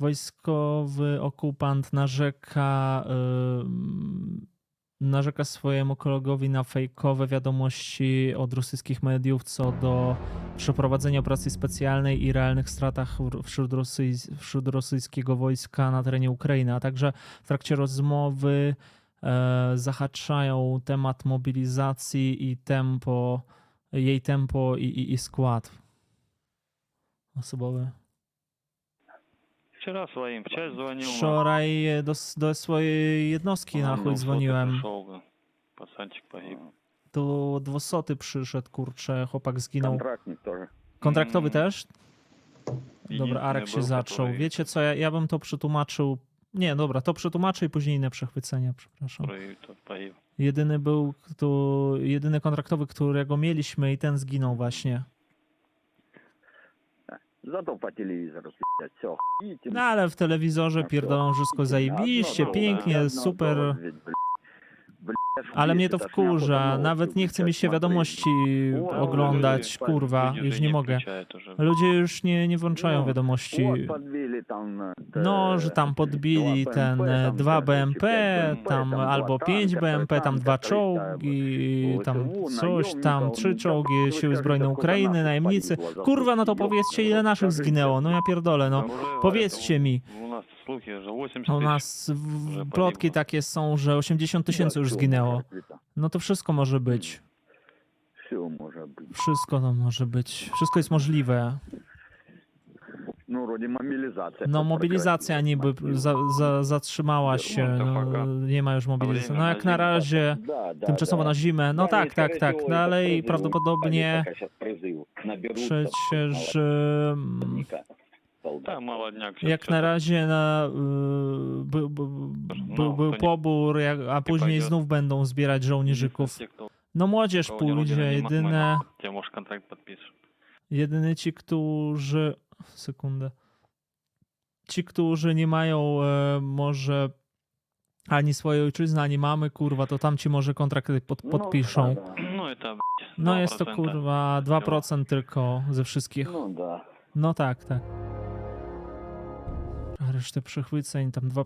wojskowy okupant narzeka, ym, narzeka swojemu kolegowi na fejkowe wiadomości od rosyjskich mediów co do przeprowadzenia operacji specjalnej i realnych stratach wśród, rosyjs- wśród rosyjskiego wojska na terenie Ukrainy, a także w trakcie rozmowy e, zahaczają temat mobilizacji i tempo, jej tempo i, i, i skład osobowy. Вчера своим в часть звонил. на- Wczoraj e, do, s- do swojej jednostki na Ну, chuj кто-то dzwoniłem. пришел, да. Пацанчик погиб. Tu dwosoty przyszedł, kurczę, chłopak zginął. Контрактник тоже. Kontraktowy Mm. też? Dobra, Единственный Arek się был, zaczął. который- Wiecie co, ja, ja bym to przetłumaczył. Nie, dobra, to przetłumaczę i później inne przechwycenia, przepraszam. Который тот погиб. Jedyny był tu, jedyny kontraktowy, którego mieliśmy i ten zginął właśnie. Зато по телевизору блядь, все охуительно. No ale w telewizorze No to pierdolą wszystko zajebiście, no, pięknie, no, super. Блядь, Ale mnie to это ж wkurza, неохота nawet новости nie chce mi się включать, wiadomości смотреть. No, oglądać, люди kurwa, видео już не nie mogę. включают уже. Ludzie już nie, nie włączają No, wiadomości. No, że tam podbili ten dwa BMP, tam albo pięć BMP, tam dwa czołgi, tam coś, tam trzy czołgi, siły zbrojne Ukrainy, najemnicy. Kurwa, no to powiedzcie, ile naszych zginęło. No ja pierdolę, no. Powiedzcie mi. U nas plotki takie są, że 80 tysięcy już zginęło. No to wszystko może być. Wszystko to może być. Wszystko jest możliwe Ну, вроде мобилизация. No прекратилась. mobilizacja niby za, za, zatrzymała się, no, nie ma już mobilizacji. No jak na razie Да, да, tymczasowo да. na zimę, no Да, tak, и, tak, скорее tak, всего, no это ale i призыв, prawdopodobnie они пока щас призыв наберутся przecież mm, молодняка, солдат. Да, молодняк. jak na razie na, y, był, był, był, był to nie- pobór, jak, a później pойдет. znów będą zbierać żołnierzyków. No młodzież pójdzie, jedyne, Тебе, может, контракт подпишешь. jedyny ci, którzy, sekundę. Ci, którzy nie mają e, może ani swojej ojczyzny, ani mamy, kurwa, to tam ci może kontrakty pod, no, podpiszą. No i to b- No jest to kurwa 2% tylko ze wszystkich. No da. No tak, tak. A resztę przechwyceń, tam dwa